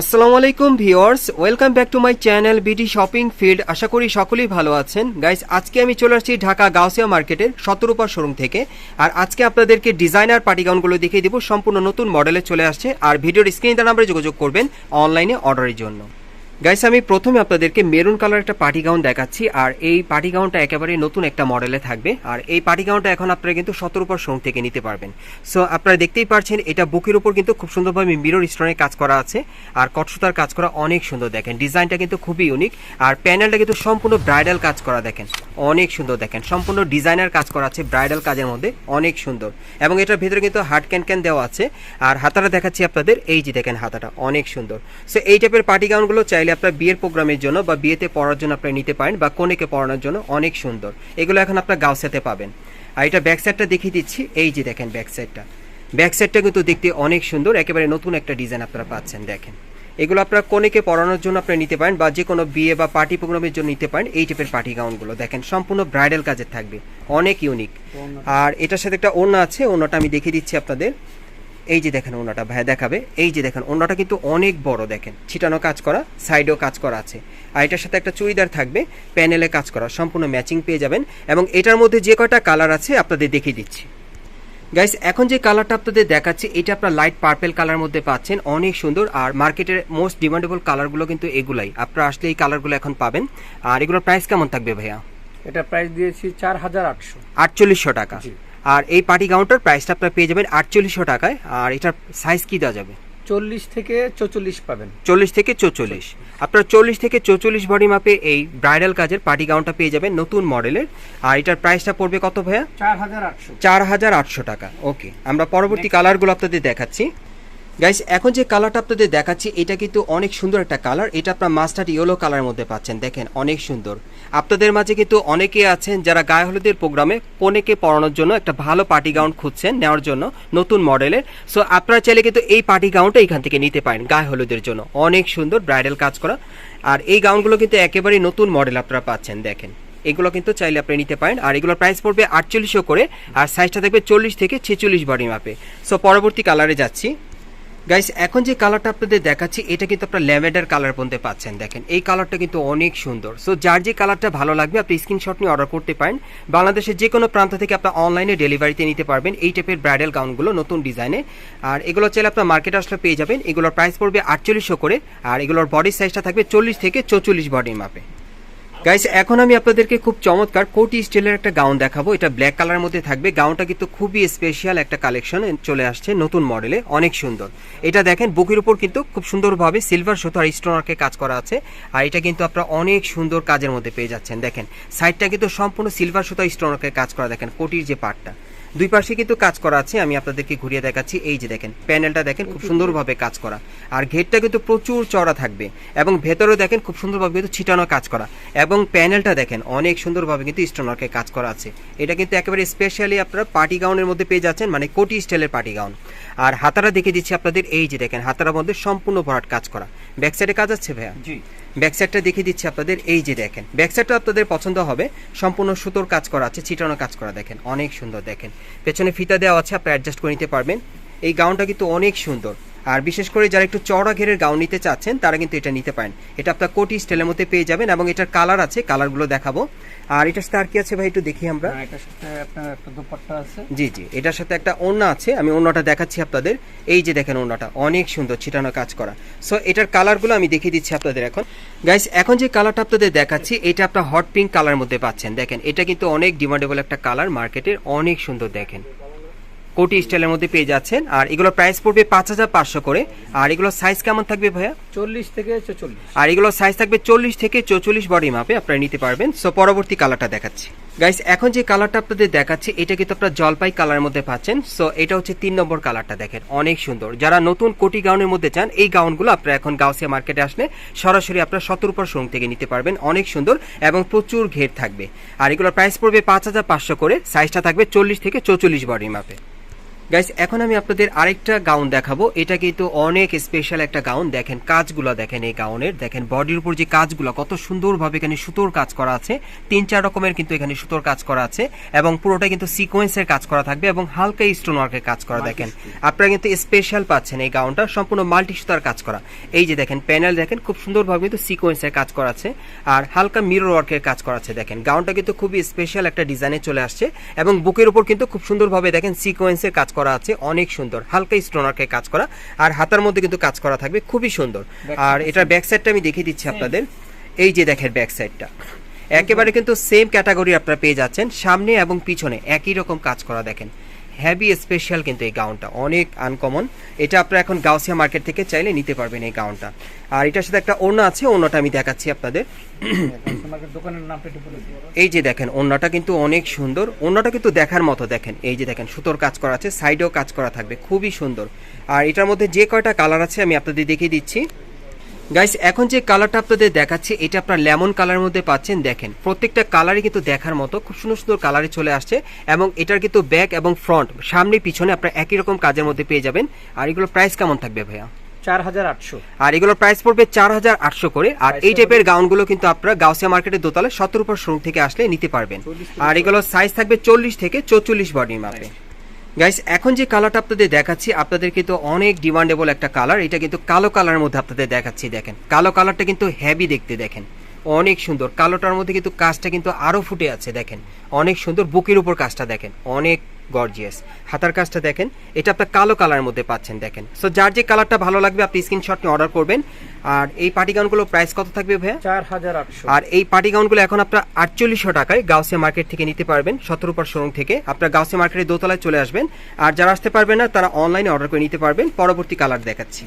আসসালামু আলাইকুম, viewers. Welcome back to my channel BD shopping field. আশা করি সকলেই ভালো আছেন। গাইস, আজকে আমি চলে আসছি ঢাকা গাউসিয়া মার্কেটের সতেরোপা শোরুম থেকে। আর আজকে আপনাদেরকে ডিজাইনার পাটিগাউনগুলো দেখিয়ে দেবো। সম্পূর্ণ নতুন মডেলে চলে আসছে। আর ভিডিওর স্ক্রিন দ্বারা নাম্বারে যোগাযোগ করবেন অনলাইনে অর্ডারের জন্য। গাইস আমি প্রথমে আপনাদেরকে মেরুন কালার একটা পার্টি গাউন দেখাচ্ছি, আর এই পার্টি গাউনটা একেবারে নতুন একটা মডেলে থাকবে, আর এই পার্টি গাউনটা এখন আপনারা কিন্তু সতেরো পর শোরুম থেকে নিতে পারবেন। সো আপনারা দেখতেই পাচ্ছেন এটা বুকের উপর কিন্তু খুব সুন্দরভাবে মিরর স্টোনের কাজ করা আছে, আর কটসুতার কাজ করা অনেক সুন্দর দেখেন। ডিজাইনটা কিন্তু খুবই ইউনিক আর প্যানেলটা কিন্তু সম্পূর্ণ ব্রাইডাল কাজ করা দেখেন, অনেক সুন্দর দেখেন। সম্পূর্ণ ডিজাইনার কাজ করা আছে ব্রাইডাল কাজের মধ্যে, অনেক সুন্দর। এবং এটার ভিতরে কিন্তু হার্ড ক্যান ক্যান দেওয়া আছে, আর হাতাটা দেখাচ্ছি আপনাদের, এই যে দেখেন হাতাটা, অনেক সুন্দর। সো এই টাইপের পার্টি গাউনগুলো চাইলে আপনার বিয়ের প্রোগ্রামের জন্য বা বিয়েতে পড়ার জন্য আপনি নিতে পারেন বা কনেকে পড়ানোর জন্য অনেক সুন্দর। এগুলো এখন আপনার গাউসাতে পাবেন। আর এটা ব্যাক সাইডটা দেখিয়ে দিচ্ছি। এই যে দেখেন ব্যাক সাইডটা ব্যাক সাইডটা কিন্তু দেখতে অনেক সুন্দর। একেবারে নতুন একটা ডিজাইন আপনারা পাচ্ছেন দেখেন। এগুলো আপনারা কনেকে পড়ানোর জন্য আপনারা নিতে পারেন বা যে কোনো বিয়ে বা পার্টি প্রোগ্রামের জন্য নিতে পারেন। এই টাইপের পার্টি গাউনগুলো দেখেন সম্পূর্ণ ব্রাইডাল কাজের থাকবে। অনেক ইউনিক আর এটার সাথে একটা ওড়না আছে। ওড়নাটা আমি দেখিয়ে দিচ্ছি আপনাদের। এই যে দেখেন ওনাটা ভাই দেখাবে। এই যে দেখেন ওনাটা কিন্তু অনেক বড় দেখেন। ছিটানো কাজ করা সাইডেও কাজ করা আছে। আর এটার সাথে একটা চুড়িদার থাকবে প্যানেলে কাজ করা সম্পূর্ণ ম্যাচিং পেয়ে যাবেন। এবং এটার মধ্যে যে কয়টা কালার আছে আপনাদের দেখিয়ে দিচ্ছি। গাইস এখন যে কালারটা আপনাদের দেখাচ্ছি এটা আপনার লাইট পার্পেল কালার মধ্যে পাচ্ছেন অনেক সুন্দর। আর মার্কেটের মোস্ট ডিমান্ডেবল কালারগুলো কিন্তু এগুলাই। আপনারা আসলে এই কালারগুলো এখন পাবেন। আর এগুলোর প্রাইস কেমন থাকবে ভাইয়া? এটা প্রাইস দিয়েছি চার হাজার আটশো। আটচল্লিশশো টাকা। আর এই পার্টি গাউনটার প্রাইসটা আপনারা পেয়ে যাবেন আটচল্লিশশো টাকায় আর এটার সাইজ কী দেওয়া যাবে? চল্লিশ থেকে চৌচল্লিশ পাবেন। চল্লিশ থেকে চৌচল্লিশ। আপনার চল্লিশ থেকে চৌচল্লিশ বডি মাপে এই ব্রাইডাল কাজের পার্টি গাউনটা পেয়ে যাবেন নতুন মডেলের আর এটার প্রাইসটা পড়বে কত ভাইয়া? চার হাজার আটশো। চার হাজার আটশো টাকা। ওকে আমরা পরবর্তী কালারগুলো আপনাদের দেখাচ্ছি। গাইস এখন যে কালারটা আপনাদের দেখাচ্ছি, এটা কিন্তু অনেক সুন্দর একটা কালার এটা আপনার মাস্টার্ড ইয়েলো কালারের মধ্যে পাচ্ছেন। দেখেন, অনেক সুন্দর। আপনাদের মাঝে কিন্তু অনেকে আছেন যারা গায়ে হলুদের প্রোগ্রামে কনেকে পড়ানোর জন্য একটা ভালো পার্টি গাউন খুঁজছেন নেওয়ার জন্য, নতুন মডেলের সো আপনারা চাইলে কিন্তু এই পার্টি গাউনটা এখান থেকে নিতে পারেন গায়ে হলুদের জন্য। অনেক সুন্দর ব্রাইডাল কাজ করা। আর এই গাউনগুলো কিন্তু একেবারেই নতুন মডেল আপনারা পাচ্ছেন, দেখেন। এগুলো কিন্তু চাইলে আপনি নিতে পারেন। আর এগুলোর প্রাইস পড়বে আটচল্লিশশো করে। আর সাইজটা থাকবে চল্লিশ থেকে ছেচল্লিশ বডি মাপে সো পরবর্তী কালারে যাচ্ছি। গাইস এখন যে কালারটা আপনাদের দেখাচ্ছি, এটা কিন্তু আপনার ল্যাভেন্ডার কালার পর্যন্ত পাচ্ছেন। দেখেন, এই কালারটা কিন্তু অনেক সুন্দর। সো যার যে কালারটা ভালো লাগবে, আপনি স্ক্রিনশট নিয়ে অর্ডার করতে পারেন। বাংলাদেশের যে কোনো প্রান্ত থেকে আপনার অনলাইনে ডেলিভারিতে নিতে পারবেন এই টাইপের ব্রাইডাল গাউনগুলো নতুন ডিজাইনে আর এগুলো চাইলে আপনার মার্কেট আসলে পেয়ে যাবেন। এগুলোর প্রাইস পড়বে আটচল্লিশশো করে, আর এগুলোর বডি সাইজটা থাকবে চল্লিশ থেকে চৌচল্লিশ বডির মাপে গাইস এখন আমি আপনাদেরকে খুব চমৎকার কোটি স্টিলের একটা গাউন দেখাবো। এটা ব্ল্যাক কালার মধ্যে থাকবে। গাউনটা কিন্তু খুবই স্পেশাল একটা কালেকশন চলে আসছে নতুন মডেলে অনেক সুন্দর। এটা দেখেন, বুকের উপর কিন্তু খুব সুন্দরভাবে সিলভার সুতো আর স্টোনারকে কাজ করা আছে। আর এটা কিন্তু আপনারা অনেক সুন্দর কাজের মধ্যে পেয়ে যাচ্ছেন। দেখেন সাইডটা কিন্তু সম্পূর্ণ সিলভার সুতো স্টোনারকে কাজ করা। দেখেন, কোটির যে পার্টটা দুই পাশে কিন্তু কাজ করা আছে আমি আপনাদেরকে ঘুরিয়ে দেখাচ্ছি। এই যে দেখেন প্যানেলটা দেখেন খুব সুন্দরভাবে কাজ করা। আর ঘেরটা কিন্তু প্রচুর চড়া থাকবে এবং ভেতরেও দেখেন খুব সুন্দরভাবে কিন্তু ছিটানো কাজ করা। এবং প্যানেলটা দেখেন অনেক সুন্দরভাবে কিন্তু স্টোনারকে কাজ করা আছে। এটা কিন্তু একেবারে স্পেশালি আপনারা পার্টি গাউনের মধ্যে পেয়ে যাচ্ছেন মানে কোটি স্টাইলের পার্টি গাউন। আর হাতারা দেখে দিচ্ছি আপনাদের এই যে দেখেন হাতারার মধ্যে সম্পূর্ণ ভরাট কাজ করা। ব্যাক সাইডে কাজ আছে ভাইয়া? জি। ব্যাক সাইডটা দেখিয়ে দিচ্ছি আপনাদের, এই যে দেখেন। ব্যাকসাইডটা আপনাদের পছন্দ হবে, সম্পূর্ণ সুতোর কাজ করা আছে ছিটানো কাজ করা দেখেন, অনেক সুন্দর দেখেন। পেছনে ফিতা দেওয়া আছে আপনি অ্যাডজাস্ট করে নিতে পারবেন। এই গাউনটা কিন্তু অনেক সুন্দর। আর বিশেষ করে যারা একটু চড়া ঘেরের গাউন নিতে চাচ্ছেন তারা কিন্তু এটা নিতে পারেন। এটা আপনার কোটি স্টাইলের মধ্যে পেয়ে যাবেন এবং এটার কালার আছে কালারগুলো দেখাবো। আর এটার সাথে আর কি আছে ভাই একটু দেখি আমরা? হ্যাঁ, এটার সাথে আপনার একটা দুপাট্টা আছে। জি জি এটার সাথে একটা ওড়না আছে আমি ওড়নাটা দেখাচ্ছি আপনাদের। এই যে দেখেন ওড়নাটা অনেক সুন্দর ছিটানো কাজ করা। সো এটার কালারগুলো আমি দেখিয়ে দিচ্ছি আপনাদের এখন। গাইস এখন যে কালারটা আপনাদের দেখাচ্ছি এটা আপনার হট পিঙ্ক কালার মধ্যে পাচ্ছেন। দেখেন এটা কিন্তু অনেক ডিমান্ডেবল একটা কালার মার্কেটের অনেক সুন্দর দেখেন। কোটি স্টাইলের মধ্যে পেয়ে যাচ্ছেন। আর এগুলো প্রাইস পড়বে পাঁচ হাজার পাঁচশো করে। আর এগুলোর সাইজ কেমন থাকবে ভাইয়া? চল্লিশ থেকে চৌচল্লিশ আর এগুলোর সাইজ থাকবে চল্লিশ থেকে চৌচল্লিশ বডি মাপে আপনারা নিতে পারবেন। সো পরবর্তী কালারটা দেখাচ্ছি। গাইস এখন যে কালারটা আপনাদের দেখাচ্ছি এটা কিন্তু আপনারা জলপাই কালারের মধ্যে পাচ্ছেন। সো এটা হচ্ছে তিন নম্বর কালারটা দেখেন। অনেক সুন্দর। যারা নতুন কোটি গাউনের মধ্যে চান এই গাউনগুলো আপনারা এখন গাউসিয়া মার্কেটে আসলে সরাসরি আপনারা সতেরো উপর শোরুম থেকে নিতে পারবেন। অনেক সুন্দর এবং প্রচুর ঘের থাকবে। আর এগুলোর প্রাইস পড়বে পাঁচ হাজার পাঁচশো করে। সাইজটা থাকবে চল্লিশ থেকে চৌচল্লিশ বডি মাপে গাইস এখন আমি আপনাদের আরেকটা গাউন দেখাবো। এটা কিন্তু অনেক স্পেশাল একটা গাউন দেখেন কাজগুলো দেখেন এই গাউনের দেখেন বডির উপর যে কাজগুলো কত সুন্দরভাবে এখানে সুতোর কাজ করা আছে। তিন চার রকমের কিন্তু এখানে সুতোর কাজ করা আছে এবং পুরোটা কিন্তু সিকোয়েন্সের কাজ করা থাকবে এবং হালকা স্টোন ওয়ার্কের কাজ করা দেখেন। আপনারা কিন্তু স্পেশাল পাচ্ছেন এই গাউনটা সম্পূর্ণ মাল্টি সুতার কাজ করা। এই যে দেখেন প্যানেল দেখেন খুব সুন্দরভাবে কিন্তু সিকোয়েন্সের কাজ করা আছে। আর হালকা মিরর ওয়ার্কের কাজ করা আছে দেখেন। গাউনটা কিন্তু খুবই স্পেশাল একটা ডিজাইনে চলে আসছে এবং বুকের উপর কিন্তু খুব সুন্দরভাবে দেখেন সিকোয়েন্সের কাজ করা আছে অনেক সুন্দর। হালকা স্টোন ওয়ার্কের কাজ করা আর হাতার মধ্যে কিন্তু কাজ করা থাকবে খুবই সুন্দর। আর এটার ব্যাক সাইডটা আমি দেখিয়ে দিচ্ছি আপনাদের। এই যে দেখেন ব্যাক সাইডটা একেবারে কিন্তু সেম ক্যাটাগরি আপনারা পেয়ে যাচ্ছেন সামনে এবং পিছনে একই রকম কাজ করা দেখেন। হ্যাভি স্পেশাল কিন্তু এই গাউনটা অনেক আনকমন এটা আপনারা এখন গাউসিয়া মার্কেট থেকে চাইলে নিতে পারবেন এই গাউনটা আর এটার সাথে একটা ওড়না আছে ওড়নাটা আমি দেখাচ্ছি আপনাদের। এই যে দেখেন ওড়নাটা কিন্তু অনেক সুন্দর। ওড়নাটা কিন্তু দেখার মতো দেখেন। এই যে দেখেন সুতোর কাজ করা আছে সাইডেও কাজ করা থাকবে। খুবই সুন্দর। আর এটার মধ্যে যে কয়টা কালার আছে আমি আপনাদের দেখিয়ে দিচ্ছি। গাইস এখন যে কালারটা আপনাদের দেখাচ্ছি এটা আপনার লেমন কালারের মধ্যে পাচ্ছেন দেখেন। প্রত্যেকটা কালারই কিন্তু দেখার মতো খুব সুন্দর সুন্দর কালারে চলে আসছে এবং এটার কিন্তু ব্যাক এবং ফ্রন্ট সামনে পিছনে আপনার একই রকম কাজের মধ্যে পেয়ে যাবেন। আর এগুলো প্রাইস কেমন থাকবে ভাইয়া? চার হাজার আটশো। আর এগুলোর প্রাইস পড়বে চার হাজার আটশো করে আর এই টাইপের গাউনগুলো কিন্তু আপনারা গাউসিয়া মার্কেটের দোতলে উপর শোরুম থেকে আসলে নিতে পারবেন। আর এগুলোর সাইজ থাকবে চল্লিশ থেকে চৌচল্লিশ বডির মাপে। গাইস এখন যে কালারটা আপনাদের দেখাচ্ছি আপনাদের কিন্তু অনেক ডিমান্ডেবল একটা কালার এটা কিন্তু কালো কালারের মধ্যে আপনাদের দেখাচ্ছি, দেখেন। কালো কালারটা কিন্তু হেভি দেখতে, দেখেন। অনেক সুন্দর। কালোটার মধ্যে কিন্তু কাজটা কিন্তু আরও ফুটে আছে, দেখেন। অনেক সুন্দর বুকের উপর কাজটা, দেখেন। অনেক গর্জিয়াস। হাতার কাজটা দেখেন এটা আপনার কালো কালারের মধ্যে পাচ্ছেন দেখেন। সো যার যে কালারটা ভালো লাগবে আপনি স্ক্রিনশট নিয়ে অর্ডার করবেন। আর এই পার্টি গাউনগুলো প্রাইস কত থাকবে ভাইয়া? চার হাজার আটশো। আর এই পার্টি গাউনগুলো এখন আপনার আটচল্লিশশো টাকায় গাউসিয়া মার্কেট থেকে নিতে পারবেন সতেরো উপর শোরুম থেকে। আপনার গাউসিয়া মার্কেটের দোতলায় চলে আসবেন। আর যারা আসতে পারবেন না তারা অনলাইনে অর্ডার করে নিতে পারবেন। পরবর্তী কালার দেখাচ্ছি।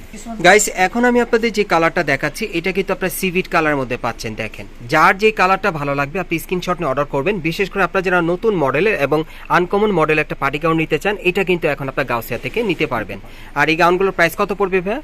গাইস এখন আমি আপনাদের যে কালারটা দেখাচ্ছি এটা কিন্তু আপনার সিভিট কালার মধ্যে পাচ্ছেন দেখেন। যার যে কালারটা ভালো লাগবে আপনি স্ক্রিনশট নিয়ে অর্ডার করবেন। বিশেষ করে আপনারা যারা নতুন মডেলের এবং আনকমন মডেল একটা পার্টি গাউন নিতে চান, এটা কিন্তু এখন আপনার গাউসিয়া থেকে নিতে পারবেন। আর এই গাউনগুলোর প্রাইস কত পড়বে ভাইয়া?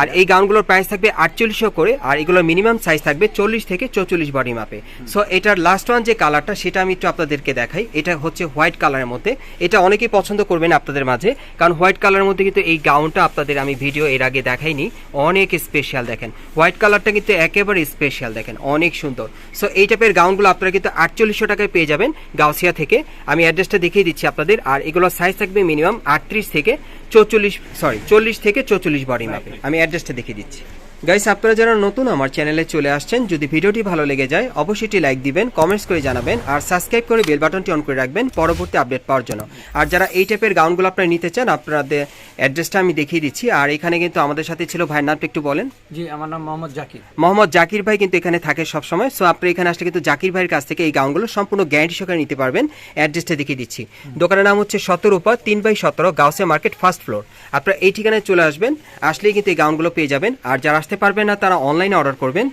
আর এই গাউনগুলোর প্রাইস থাকবে আটচল্লিশশো করে আর এগুলোর মিনিমাম সাইজ থাকবে চল্লিশ থেকে চৌচল্লিশ বডি মাপে সো এটার লাস্ট ওয়ান যে কালারটা সেটা আমি একটু আপনাদেরকে দেখাই। এটা হচ্ছে হোয়াইট কালারের মধ্যে। এটা অনেকেই পছন্দ করবেন আপনাদের মাঝে কারণ হোয়াইট কালারের মধ্যে কিন্তু এই গাউনটা আপনাদের আমি ভিডিও এর আগে দেখাইনি। অনেক স্পেশাল দেখেন। হোয়াইট কালারটা কিন্তু একেবারে স্পেশাল দেখেন অনেক সুন্দর। সো এই টাইপের গাউনগুলো আপনারা কিন্তু আটচল্লিশশো টাকায় পেয়ে যাবেন গাউসিয়া থেকে। আমি অ্যাড্রেসটা দেখিয়ে দিচ্ছি আপনাদের। আর এগুলোর সাইজ থাকবে মিনিমাম আটত্রিশ থেকে চৌচল্লিশ সরি চল্লিশ থেকে চৌচল্লিশ বডি মাপে আমি অ্যাড্রেসটা দেখিয়ে দিচ্ছি। গাইস আপনারা যারা নতুন আমার চ্যানেলে চলে আসছেন যদি ভিডিওটি ভালো লেগে যায় অবশ্যই লাইক দিবেন কমেন্টস করে জানাবেন আর সাবস্ক্রাইব করে বেল বাটনটি অন করে রাখবেন পরবর্তী আপডেট পাওয়ার জন্য। আর যারা এই টাইপের গাউনগুলো আপনারা নিতে চান আপনাদের অ্যাড্রেসটা আমি দেখিয়ে দিচ্ছি। আর এখানে কিন্তু আমাদের সাথে ছিল ভাইয়ের নামটা একটু বলেন। জি আমার নাম মোহাম্মদ জাকির। মোহাম্মদ জাকির ভাই কিন্তু এখানে থাকে সবসময়। সো আপনি এখানে আসলে কিন্তু জাকির ভাইয়ের কাছ থেকে এই গাউনগুলো সম্পূর্ণ গ্যারান্টি সহকারে নিতে পারবেন। অ্যাড্রেসটা দেখিয়ে দিচ্ছি। দোকানের নাম হচ্ছে সতেরো উপর তিন বাই সতেরো গাউসে মার্কেট ফার্স্ট ফ্লোর আপনারা এই ঠিকানায় চলে আসবেন আসলেই কিন্তু এই গাউনগুলো পেয়ে যাবেন। আর যারা আসতে পারবেন না তারা অনলাইনে অর্ডার করবেন।